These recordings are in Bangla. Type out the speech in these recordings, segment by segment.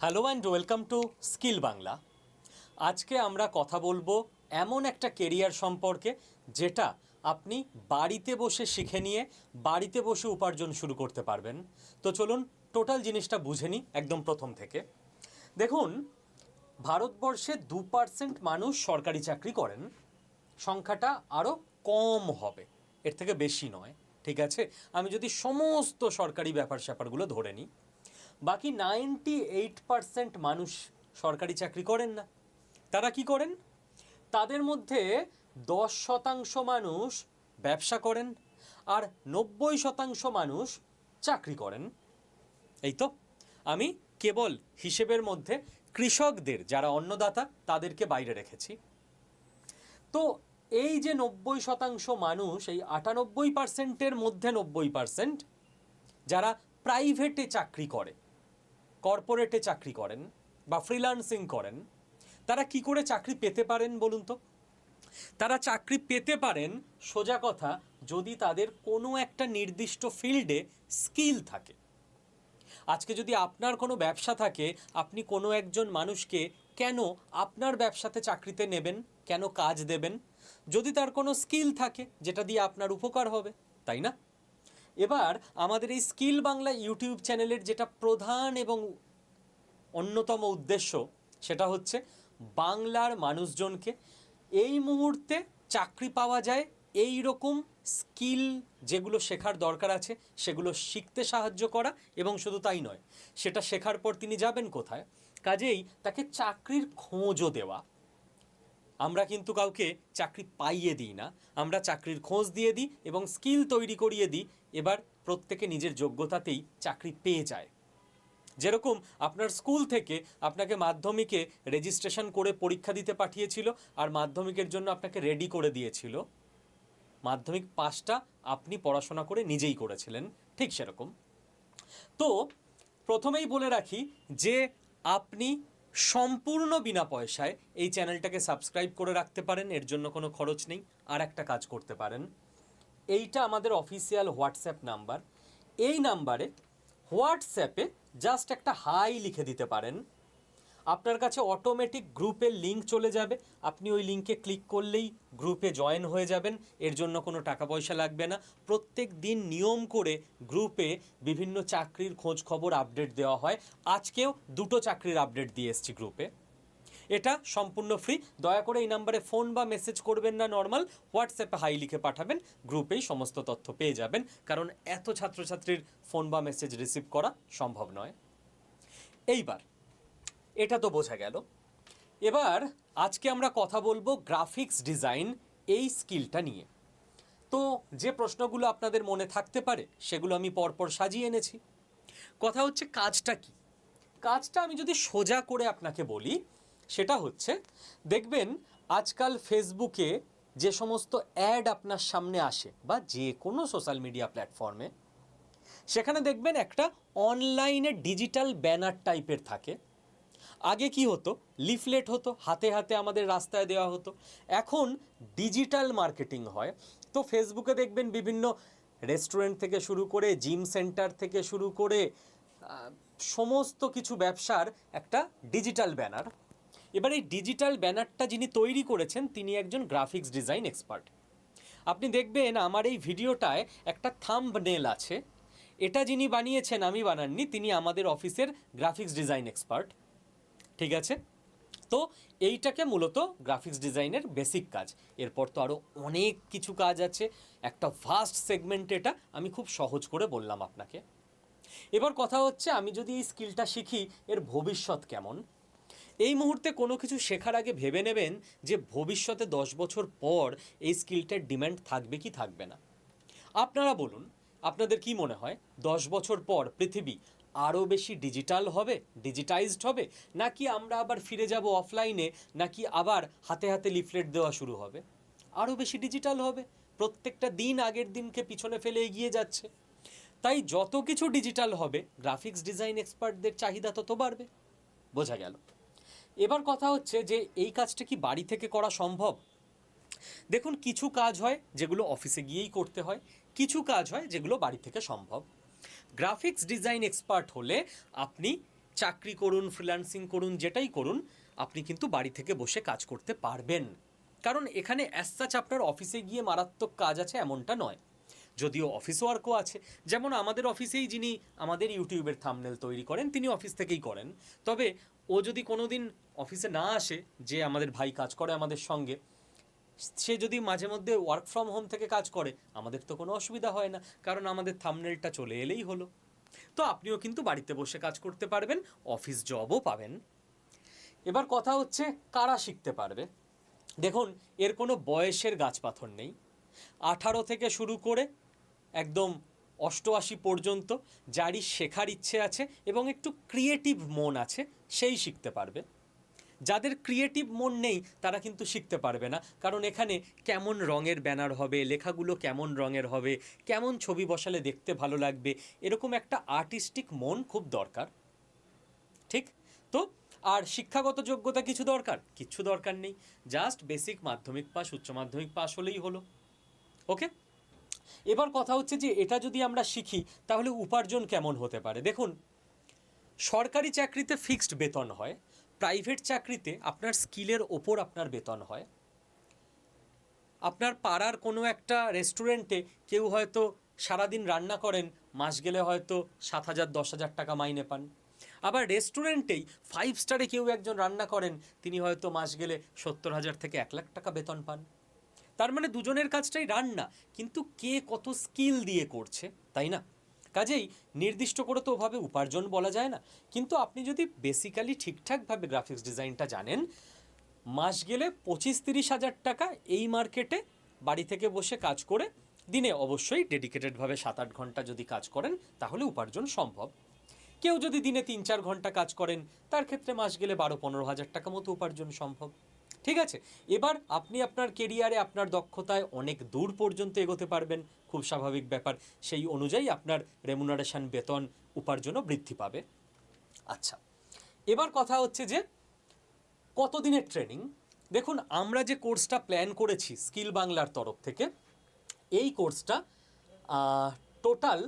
Hello and welcome to skill Bangla আজকে আমরা কথা বলব এমন একটা কেরিয়ার সম্পর্কে যেটা আপনি বাড়িতে বসে শিখে নিয়ে বাড়িতে বসে উপার্জন শুরু করতে পারবেন। তো চলুন টোটাল জিনিসটা বুঝে নিই একদম প্রথম থেকে। দেখুন, ভারতবর্ষে দু পার্সেন্ট মানুষ সরকারি চাকরি করেন। সংখ্যাটা আরও কম হবে। এর থেকে বেশি নয়, ঠিক আছে? আমি যদি সমস্ত সরকারি ব্যাপার স্যাপারগুলো ধরে নিই। বাকি নাইনটি এইট পারসেন্ট মানুষ সরকারি চাকরি করেন না। তারা কি করেন? তাদের মধ্যে দশ শতাংশ মানুষ ব্যবসা করেন আর নব্বই শতাংশ মানুষ চাকরি করেন। এই তো, আমি কেবল হিসেবের মধ্যে কৃষকদের, যারা অন্নদাতা, তাদেরকে বাইরে রেখেছি। তো এই যে নব্বই শতাংশ মানুষ, এই আটানব্বই পার্সেন্টের মধ্যে নব্বই পার্সেন্ট যারা প্রাইভেটে চাকরি করে কর্পোরেটে চাকরি করেন বা ফ্রিল্যান্সিং করেন, তারা কি করে চাকরি পেতে পারেন বলুন তো? তারা চাকরি পেতে পারেন, সোজা কথা, যদি তাদের কোনো একটা নির্দিষ্ট ফিল্ডে স্কিল থাকে। আজকে যদি আপনার কোনো ব্যবসা থাকে, আপনি কোনো একজন মানুষকে কেন আপনার ব্যবসাতে চাকরিতে নেবেন, কেন কাজ দেবেন? যদি তার কোনো স্কিল থাকে, যেটা দিয়ে আপনার উপকার হবে, তাই না? এবার আমাদের এই স্কিল বাংলা ইউটিউব চ্যানেলের যেটা প্রধান এবং অন্যতম উদ্দেশ্য, সেটা হচ্ছে বাংলার মানুষজনকে এই মুহূর্তে চাকরি পাওয়া যায় এই রকম স্কিল যেগুলো শেখার দরকার আছে, সেগুলো শিখতে সাহায্য করা এবং শুধু তাই নয়, সেটা শেখার পর তিনি যাবেন কোথায়? কাজেই তাকে চাকরির খোঁজও দেওয়া। আমরা কিন্তু কাউকে চাকরি পাইয়ে দিই না। আমরা চাকরির খোঁজ দিয়ে দিই এবং স্কিল তৈরি করিয়ে দিই। এবার প্রত্যেকে নিজের যোগ্যতাতেই চাকরি পেয়ে যায়। যেরকম আপনার স্কুল থেকে আপনাকে মাধ্যমিকে রেজিস্ট্রেশন করে পরীক্ষা দিতে পাঠিয়েছিল আর মাধ্যমিকের জন্য আপনাকে রেডি করে দিয়েছিল। মাধ্যমিক পাশটা আপনি পড়াশোনা করে নিজেই করেছিলেন, ঠিক সেরকম। তো প্রথমেই বলে রাখি যে আপনি সম্পূর্ণ বিনা পয়সায় এই চ্যানেলটাকে সাবস্ক্রাইব করে রাখতে পারেন, এর জন্য কোনো খরচ নেই। আর একটা কাজ করতে পারেন, এইটা আমাদের অফিসিয়াল হোয়াটসঅ্যাপ নাম্বার এই নাম্বারে হোয়াটসঅ্যাপে জাস্ট একটা হাই লিখে দিতে পারেন। আপনার কাছে অটোমেটিক গ্রুপের লিঙ্ক চলে যাবে। আপনি ওই লিঙ্কে ক্লিক করলেই গ্রুপে জয়েন হয়ে যাবেন। এর জন্য কোনো টাকা পয়সা লাগবে না। প্রত্যেক দিন নিয়ম করে গ্রুপে বিভিন্ন চাকরির খোঁজ খবর আপডেট দেওয়া হয়। আজকেও দুটো চাকরির আপডেট দিয়ে এসছি গ্রুপে এটা সম্পূর্ণ ফ্রি দয়া করে এই নাম্বারে ফোন বা মেসেজ করবেন না নর্মাল হোয়াটসঅ্যাপে হাই লিখে পাঠাবেন। গ্রুপেই সমস্ত তথ্য পেয়ে যাবেন। কারণ এত ছাত্রছাত্রীর ফোন বা মেসেজ রিসিভ করা সম্ভব নয়। এইবার এটা তো বোঝা গেল। এবার আজকে আমরা কথা বলব গ্রাফিক্স ডিজাইন এই স্কিলটা নিয়ে। তো যে প্রশ্নগুলো আপনাদের মনে থাকতে পারে, সেগুলো আমি পরপর সাজিয়ে এনেছি। কথা হচ্ছে কাজটা কি? কাজটা আমি যদি সোজা করে আপনাকে বলি, সেটা হচ্ছে, দেখবেন আজকাল ফেসবুকে যে সমস্ত অ্যাড আপনার সামনে আসে, বা যে কোনো সোশ্যাল মিডিয়া প্ল্যাটফর্মে, সেখানে দেখবেন একটা অনলাইনে ডিজিটাল ব্যানার টাইপের থাকে। আগে কি হতো? লিফলেট হতো, হাতে হাতে আমাদের রাস্তায় দেওয়া হতো। এখন ডিজিটাল মার্কেটিং হয়। তো ফেসবুকে দেখবেন বিভিন্ন রেস্টুরেন্ট থেকে শুরু করে, জিম সেন্টার থেকে শুরু করে সমস্ত কিছু ব্যবসার একটা ডিজিটাল ব্যানার। এবার এই ডিজিটাল ব্যানারটা যিনি তৈরি করেছেন, তিনি একজন গ্রাফিক্স ডিজাইন এক্সপার্ট। আপনি দেখবেন আমার এই ভিডিওটায় একটা থাম্ব নেল আছে। এটা যিনি বানিয়েছেন, আমি বানাননি, তিনি আমাদের অফিসের গ্রাফিক্স ডিজাইন এক্সপার্ট। ঠিক আছে? তো এইটাকে মূলত গ্রাফিক্স ডিজাইনের বেসিক কাজ। এরপর তো আরও অনেক কিছু কাজ আছে। একটা ফাস্ট সেগমেন্ট এটা আমি খুব সহজ করে বললাম আপনাকে। এবার কথা হচ্ছে আমি যদি এই স্কিলটা শিখি, এর ভবিষ্যৎ কেমন? এই মুহূর্তে কোনো কিছু শেখার আগে ভেবে নেবেন যে ভবিষ্যতে দশ বছর পর এই স্কিলটার ডিমান্ড থাকবে কি থাকবে না। আপনারা বলুন, আপনাদের কি মনে হয়? দশ বছর পর পৃথিবী আরও বেশি ডিজিটাল হবে ডিজিটাইজড হবে? নাকি আমরা আবার ফিরে যাব অফলাইনে নাকি আবার হাতে হাতে লিফলেট দেওয়া শুরু হবে? আরও বেশি ডিজিটাল হবে। প্রত্যেকটা দিন আগের দিনকে পিছনে ফেলে এগিয়ে যাচ্ছে। তাই যত কিছু ডিজিটাল হবে গ্রাফিক্স ডিজাইন এক্সপার্টদের চাহিদা তত বাড়বে। বোঝা গেল। এবার কথা হচ্ছে যে, এই কাজটা কি বাড়ি থেকে করা সম্ভব? দেখুন, কিছু কাজ হয় যেগুলো অফিসে গিয়েই করতে হয়, কিছু কাজ হয় যেগুলো বাড়ি থেকে সম্ভব। গ্রাফিক্স ডিজাইন এক্সপার্ট হলে আপনি চাকরি করুন ফ্রিল্যান্সিং করুন, যেটাই করুন, আপনি কিন্তু বাড়ি থেকে বসে কাজ করতে পারবেন। কারণ এখানে অ্যাসাচ আপনার অফিসে গিয়ে মারাত্মক কাজ আছে এমনটা নয়। যদিও অফিস ওয়ার্কও আছে। যেমন আমাদের অফিসেই যিনি আমাদের ইউটিউবের থামনেল তৈরি করেন, তিনি অফিস থেকেই করেন। তবে ও যদি কোনো দিন অফিসে না আসে, যে আমাদের ভাই কাজ করে আমাদের সঙ্গে সে যদি মাঝে মধ্যে ওয়ার্ক ফ্রম হোম থেকে কাজ করে, আমাদের তো কোনো অসুবিধা হয় না, কারণ আমাদের থামনেলটা চলে এলেই হলো। তো আপনিও কিন্তু বাড়িতে বসে কাজ করতে পারবেন অফিস জবও পাবেন। এবার কথা হচ্ছে, কারা শিখতে পারবে? দেখুন, এর কোনো বয়সের গাছপাথর নেই। আঠারো থেকে শুরু করে একদম অষ্টআশি পর্যন্ত, যারই শেখার ইচ্ছে আছে এবং একটু ক্রিয়েটিভ মন আছে, সেই শিখতে পারবে। যাদের ক্রিয়েটিভ মন নেই, তারা কিন্তু শিখতে পারবে না। কারণ এখানে কেমন রঙের ব্যানার হবে, লেখাগুলো কেমন রঙের হবে, কেমন ছবি বসালে দেখতে ভালো লাগবে, এরকম একটা আর্টিস্টিক মন খুব দরকার। ঠিক? তো, আর শিক্ষাগত যোগ্যতা কিছু দরকার? কিচ্ছু দরকার নেই। জাস্ট বেসিক মাধ্যমিক পাস উচ্চ মাধ্যমিক পাস হলেই হলো। ওকে এবার কথা হচ্ছে যে, এটা যদি আমরা শিখি, তাহলে উপার্জন কেমন হতে পারে? দেখুন, সরকারি চাকরিতে ফিক্সড বেতন হয় প্রাইভেট চাকরিতে আপনার স্কিলের ওপর আপনার বেতন হয়। আপনার পাড়ার কোনো একটা রেস্টুরেন্টে কেউ হয়তো সারাদিন রান্না করেন, মাস গেলে হয়তো সাত হাজার, দশ হাজার টাকা মাইনে পান। আবার রেস্টুরেন্টেই ফাইভ স্টারে কেউ একজন রান্না করেন, তিনি হয়তো মাস গেলে সত্তর হাজার থেকে এক লাখ টাকা বেতন পান। তার মানে দুজনের কাজটাই রান্না, কিন্তু কে কত স্কিল দিয়ে করছে, তাই না? কাজেই নির্দিষ্ট করে তো ওভাবে উপার্জন বলা যায় না। কিন্তু আপনি যদি বেসিক্যালি ঠিকঠাকভাবে গ্রাফিক্স ডিজাইনটা জানেন, মাস গেলে পঁচিশ তিরিশ হাজার টাকা এই মার্কেটে বাড়ি থেকে বসে কাজ করে দিনে অবশ্যই ডেডিকেটেডভাবে সাত আট ঘণ্টা যদি কাজ করেন, তাহলে উপার্জন সম্ভব। কেউ যদি দিনে তিন চার ঘণ্টা কাজ করেন, তার ক্ষেত্রে মাস গেলে বারো পনেরো হাজার টাকা মতো উপার্জন সম্ভব। ঠিক আছে? এবার আপনি আপনার কেরিয়ারে আপনার দক্ষতায় অনেক দূর পর্যন্ত এগোতে পারবেন, খুব স্বাভাবিক ব্যাপার। সেই অনুযায়ী আপনার রেমুনারেশন বেতন উপার্জনও বৃদ্ধি পাবে। আচ্ছা এবার কথা হচ্ছে যে কতদিনের ট্রেনিং দেখুন, আমরা যে কোর্সটা প্ল্যান করেছি স্কিল বাংলার তরফ থেকে, এই কোর্সটা টোটাল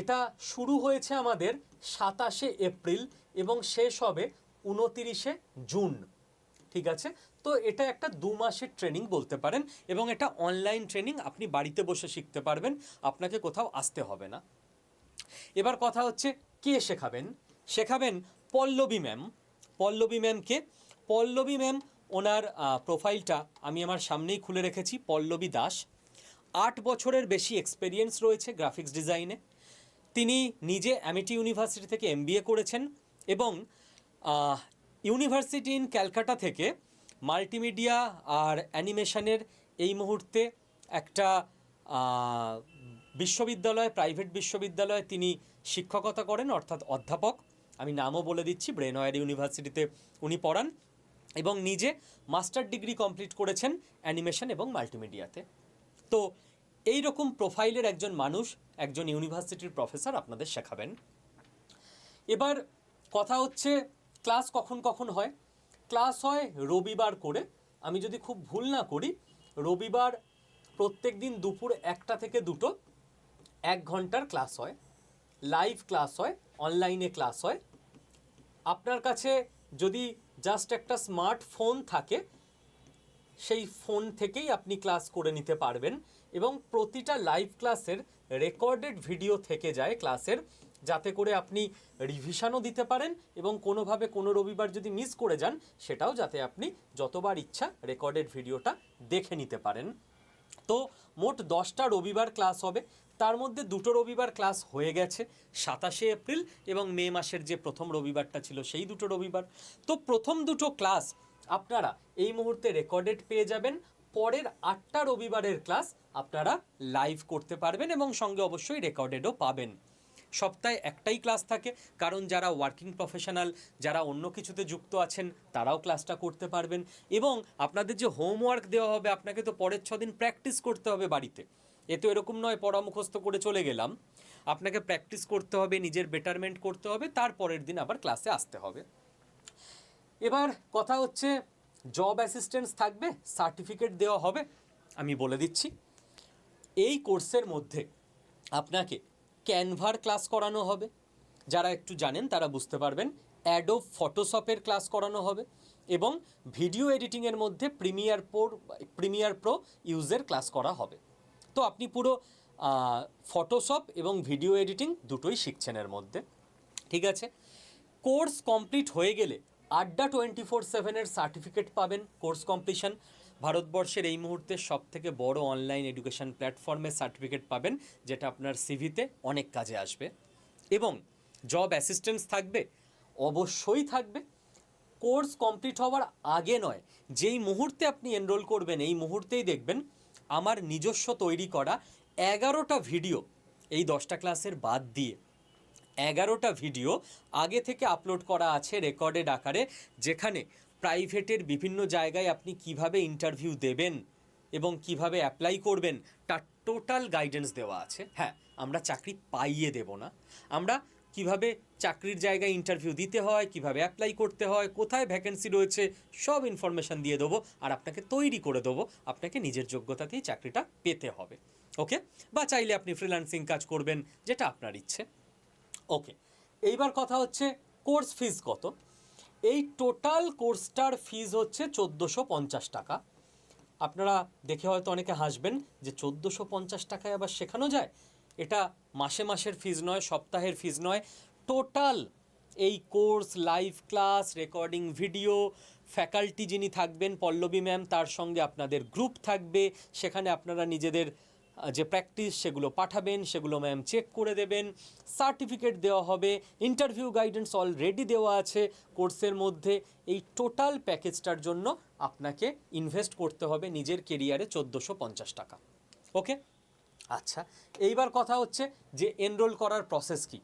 এটা শুরু হয়েছে আমাদের সাতাশে এপ্রিল এবং শেষ হবে উনতিরিশে জুন। ঠিক আছে? তো এটা একটা দু মাসের ট্রেনিং বলতে পারেন এবং এটা অনলাইন ট্রেনিং আপনি বাড়িতে বসে শিখতে পারবেন, আপনাকে কোথাও আসতে হবে না। এবার কথা হচ্ছে, কে শেখাবেন? শেখাবেন পল্লবী ম্যাম পল্লবী ম্যামকে পল্লবী ম্যাম ওনার প্রোফাইলটা আমি আমার সামনেই খুলে রেখেছি, পল্লবী দাস। আট বছরের বেশি এক্সপেরিয়েন্স রয়েছে গ্রাফিক্স ডিজাইনে তিনি নিজে অ্যামিটি ইউনিভার্সিটি থেকে এমবিএ করেছেন এবং ইউনিভার্সিটি ইন ক্যালকাটা থেকে মাল্টিমিডিয়া আর অ্যানিমেশনের এই মুহূর্তে একটা বিশ্ববিদ্যালয়, প্রাইভেট বিশ্ববিদ্যালয়ে তিনি শিক্ষকতা করেন, অর্থাৎ অধ্যাপক। আমি নামও বলে দিচ্ছি ব্রেনওয়ার ইউনিভার্সিটিতে উনি পড়ান এবং নিজে মাস্টার ডিগ্রি কমপ্লিট করেছেন অ্যানিমেশন এবং মাল্টিমিডিয়াতে। তো এই রকম প্রোফাইলের একজন মানুষ, একজন ইউনিভার্সিটির প্রফেসর আপনাদের শেখাবেন। এবার কথা হচ্ছে ক্লাস কখন কখন হয়? ক্লাস হয় রবিবার করে। আমি যদি খুব ভুল না করি, রবিবার প্রত্যেক দিন দুপুর একটা থেকে দুটো এক ঘণ্টার ক্লাস হয়, লাইভ ক্লাস হয়, অনলাইনে ক্লাস হয়। আপনার কাছে যদি জাস্ট একটা স্মার্টফোন থাকে, সেই ফোন থেকেই আপনি ক্লাস করে নিতে পারবেন এবং প্রতিটা লাইভ ক্লাসের রেকর্ডেড ভিডিও থেকে যায় ক্লাসের। যাতে করে আপনি রিভিশনও দিতে পারেন এবং কোনোভাবে কোনো রবিবার যদি মিস করে যান, সেটাও যাতে আপনি যতবার ইচ্ছা রেকর্ডেড ভিডিওটা দেখে নিতে পারেন। তো মোট দশটা রবিবার ক্লাস হবে। তার মধ্যে দুটো রবিবার ক্লাস হয়ে গেছে, সাতাশে এপ্রিল এবং মে মাসের যে প্রথম রবিবারটা ছিল সেই দুটো রবিবার। তো প্রথম দুটো ক্লাস আপনারা এই মুহূর্তে রেকর্ডেড পেয়ে যাবেন। পরের আটটা রবিবারের ক্লাস আপনারা লাইভ করতে পারবেন এবং সঙ্গে অবশ্যই রেকর্ডেডও পাবেন। সপ্তাহে একটাই ক্লাস থাকে। কারণ যারা ওয়ার্কিং প্রফেশনাল যারা অন্য কিছুতে যুক্ত আছেন, তারাও ক্লাসটা করতে পারবেন। এবং আপনাদের যে হোমওয়ার্ক দেওয়া হবে, আপনাকে তো পরের ছদিন প্র্যাকটিস করতে হবে বাড়িতে। এ তো এরকম নয় পড়া মুখস্থ করে চলে গেলাম। আপনাকে প্র্যাকটিস করতে হবে, নিজের বেটারমেন্ট করতে হবে, তার পরের দিন আবার ক্লাসে আসতে হবে। এবার কথা হচ্ছে জব অ্যাসিস্ট্যান্স থাকবে সার্টিফিকেট দেওয়া হবে। আমি বলে দিচ্ছি, এই কোর্সের মধ্যে আপনাকে ক্যানভার ক্লাস করানো হবে। যারা একটু জানেন তারা বুঝতে পারবেন অ্যাডোব ফটোশপের ক্লাস করানো হবে এবং ভিডিও এডিটিংয়ের মধ্যে প্রিমিয়ার প্রো প্রিমিয়ার প্রো ইউজের ক্লাস করা হবে। তো আপনি পুরো ফটোশপ এবং ভিডিও এডিটিং দুটোই শিখছেন এর মধ্যে। ঠিক আছে? কোর্স কমপ্লিট হয়ে গেলে আড্ডা টোয়েন্টি ফোর সেভেনের সার্টিফিকেট পাবেন, কোর্স কমপ্লিশন। ভারতবর্ষের এই মুহূর্তে সব থেকে বড় অনলাইন এডুকেশন প্ল্যাটফর্মে সার্টিফিকেট পাবেন, যেটা আপনার সিভিতে অনেক কাজে আসবে। এবং জব অ্যাসিস্ট্যান্স থাকবে, অবশ্যই থাকবে। কোর্স কমপ্লিট হওয়ার আগে নয়, যেই মুহূর্তে আপনি এনরোল করবেন, এই মুহূর্তেই দেখবেন আমার নিজস্ব তৈরি করা এগারোটা ভিডিও এই দশটা ক্লাসের বাদ দিয়ে, এগারোটা ভিডিও আগে থেকে আপলোড করা আছে রেকর্ডেড আকারে, যেখানে প্রাইভেটের বিভিন্ন জায়গায় আপনি কীভাবে ইন্টারভিউ দেবেন এবং কীভাবে অ্যাপ্লাই করবেন, তার টোটাল গাইডেন্স দেওয়া আছে। হ্যাঁ আমরা চাকরি পাইয়ে দেব না। আমরা কীভাবে চাকরির জায়গায় ইন্টারভিউ দিতে হয়, কীভাবে অ্যাপ্লাই করতে হয়, কোথায় ভ্যাকেন্সি রয়েছে, সব ইনফরমেশন দিয়ে দেবো আর আপনাকে তৈরি করে দেবো। আপনাকে নিজের যোগ্যতাতেই চাকরিটা পেতে হবে। ওকে বা চাইলে আপনি ফ্রিল্যান্সিং কাজ করবেন, যেটা আপনার ইচ্ছে। ওকে এইবার কথা হচ্ছে কোর্স ফিজ কত? এই টোটাল কোর্সটার ফিজ হচ্ছে চোদ্দোশো পঞ্চাশ টাকা। আপনারা দেখে হয়তো অনেকে হাসবেন যে চোদ্দোশো পঞ্চাশ টাকায় আবার শেখানো যায়? এটা মাসে মাসের ফিজ নয়, সপ্তাহের ফিজ নয়। টোটাল এই course live class recording video faculty যিনি থাকবেন, পল্লবী ম্যাম তার সঙ্গে আপনাদের গ্রুপ থাকবে। সেখানে আপনারা নিজেদের যে প্র্যাকটিস সেগুলো পাঠাবেন, সেগুলো ম্যাম চেক করে দেবেন। সার্টিফিকেট দেওয়া হবে ইন্টারভিউ গাইডেন্স অলরেডি দেওয়া আছে কোর্সের মধ্যে। এই টোটাল প্যাকেজটার জন্য আপনাকে ইনভেস্ট করতে হবে নিজের কেরিয়ারে চোদ্দোশো পঞ্চাশ টাকা। ওকে আচ্ছা এইবার কথা হচ্ছে যে এনরোল করার প্রসেস কি?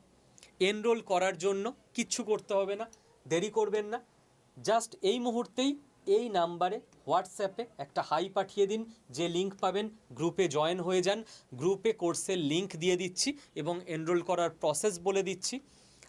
এনরোল করার জন্য কিচ্ছু করতে হবে না, দেরি করবেন না। জাস্ট এই মুহূর্তেই এই নাম্বারে হোয়াটসঅ্যাপে একটা হাই পাঠিয়ে দিন, যে লিঙ্ক পাবেন গ্রুপে জয়েন হয়ে যান। গ্রুপে কোর্সের লিঙ্ক দিয়ে দিচ্ছি এবং এনরোল করার প্রসেস বলে দিচ্ছি।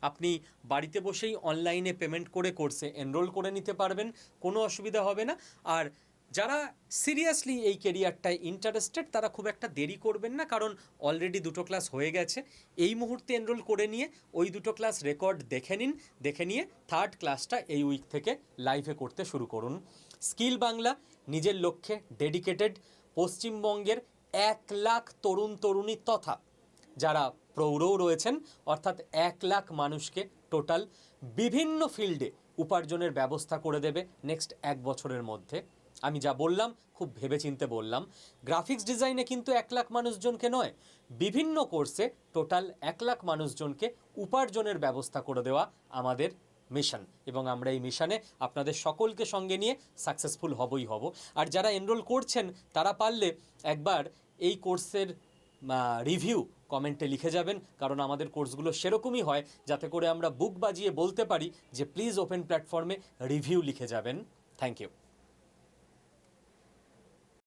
আপনি বাড়িতে বসেই অনলাইনে পেমেন্ট করে কোর্সে এনরোল করে নিতে পারবেন, কোনো অসুবিধা হবে না। আর যারা সিরিয়াসলি এই কেরিয়ারটায় ইন্টারেস্টেড তারা খুব একটা দেরি করবেন না, কারণ অলরেডি দুটো ক্লাস হয়ে গেছে। এই মুহূর্তে এনরোল করে নিয়ে ওই দুটো ক্লাস রেকর্ড দেখে নিন, দেখে নিয়ে থার্ড ক্লাসটা এই উইক থেকে লাইভে করতে শুরু করুন। স্কিল বাংলা, নিজের লক্ষ্যে ডেডিকেটেড পশ্চিমবঙ্গের এক লাখ তরুণ তরুণী তথা যারা প্রৌঢ়ও রয়েছেন, অর্থাৎ এক লাখ মানুষকে টোটাল বিভিন্ন ফিল্ডে উপার্জনের ব্যবস্থা করে দেবে নেক্সট এক বছরের মধ্যে। আমি যা বললাম, খুব ভেবেচিন্তে বললাম। গ্রাফিক্স ডিজাইনে কিন্তু এক লাখ মানুষজনকে নয়, বিভিন্ন কোর্সে টোটাল এক লাখ মানুষজনকে উপার্জনের ব্যবস্থা করে দেওয়া আমাদের মিশন। এবং আমরা এই মিশনে আপনাদের সকলকে সঙ্গে নিয়ে সাকসেসফুল হবই হব। আর যারা এনরোল করছেন, তারা পারলে একবার এই কোর্সের রিভিউ কমেন্টে লিখে যাবেন, কারণ আমাদের কোর্সগুলো সেরকমই হয়, যাতে করে আমরা বুক বাজিয়ে বলতে পারি যে, প্লিজ ওপেন প্ল্যাটফর্মে রিভিউ লিখে যাবেন। Thank you.